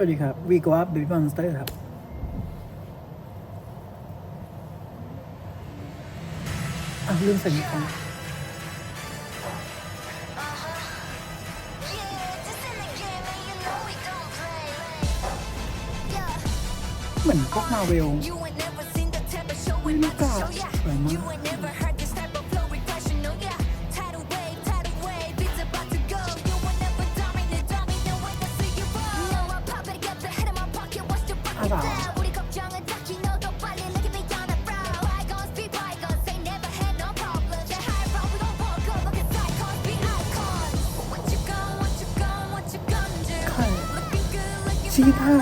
วัสดีครับวีโกอัพบิบมอนสเตอร์ครับอะลืมใส่มิคอนเหมือนพวกมาเวลอุ้ยลูกกาสวยมาก ชีท่า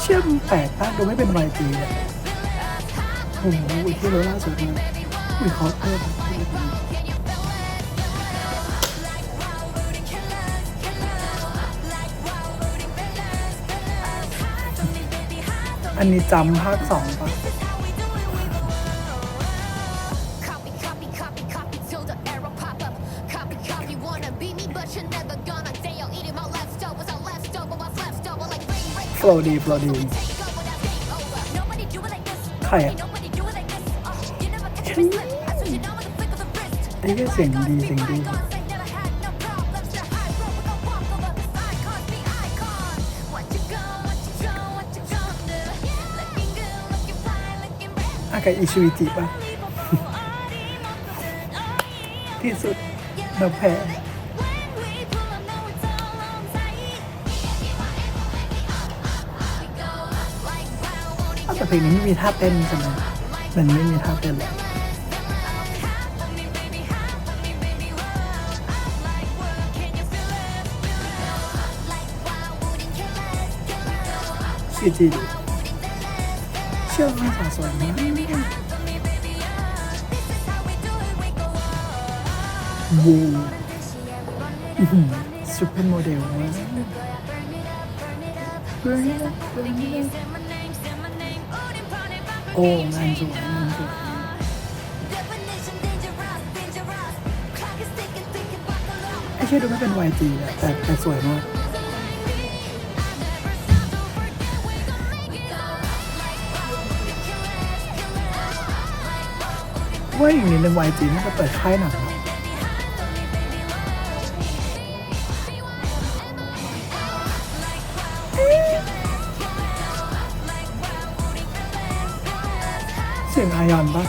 เชื่อมแปลกมากดูไม่เป็นวายจีเลยโอ้โหที่เราล่าสุดมาอุ้ยเขาเอันนี้จำภาคสองปะ Copy, copy, copy, copy till the error pop up. Copy, copy, wanna be me, but you're never gonna. Say you're eating my leftovers, I left over, what's left over, like rain, rain. โฟลดีโฟลดี Take over, now take over. Nobody do it like this. ใครอะ Nobody do it like this. Uh, you never catch me slip. I switch it on with a flick of the wrist. ไอ้เหี้ยเสียงดีเสียงดี กาอิชิวิจิปะที่สุดเราแพ้อ้าวแต่เพลงนี้ไม่มีท่าเต้นใช่ไหมมันไม่มีท่าเต้นเลยซีจีดีเชื่อว่าสาวสวยมาก วูอื้อหือซุปเปอร์โมเดลมาก Burn it up, burn it up โอ้งานสวยงานสวยไอ้เชื่อดูไม่เป็น YG อะแต่แต่สวยมาก ว่าอย่างนี้ใน YG มันจะเปิดค่ายหนังอะเสียงอายอนปะ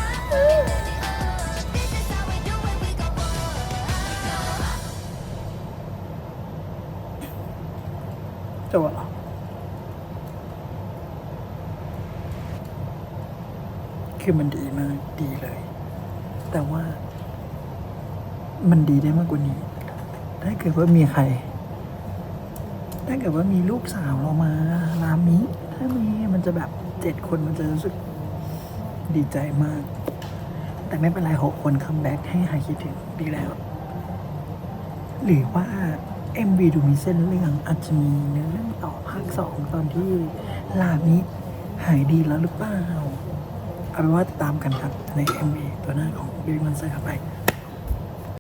จะวะคือมันดีมาก ดีเลย แต่ว่า มันดีได้มากกว่านี้ ถ้าเกิดว่ามีใคร ถ้าเกิดว่ามีลูกสาวเรามารามิถ้ามีมันจะแบบเจ็ดคนมันจะรู้สึกดีใจมาก แต่ไม่เป็นไรหกคนคัมแบ็กให้หายคิดถึงดีแล้ว หรือว่า MV ดูมีเส้นเรื่องอาจจะมีเนื้อเรื่องต่อภาคสองตอนที่ลามิหายดีแล้วหรือเปล่า เอาเป็นว่าติดตามกันครับใน MV ตัวหน้าของบิลมันเซอร์ครับไป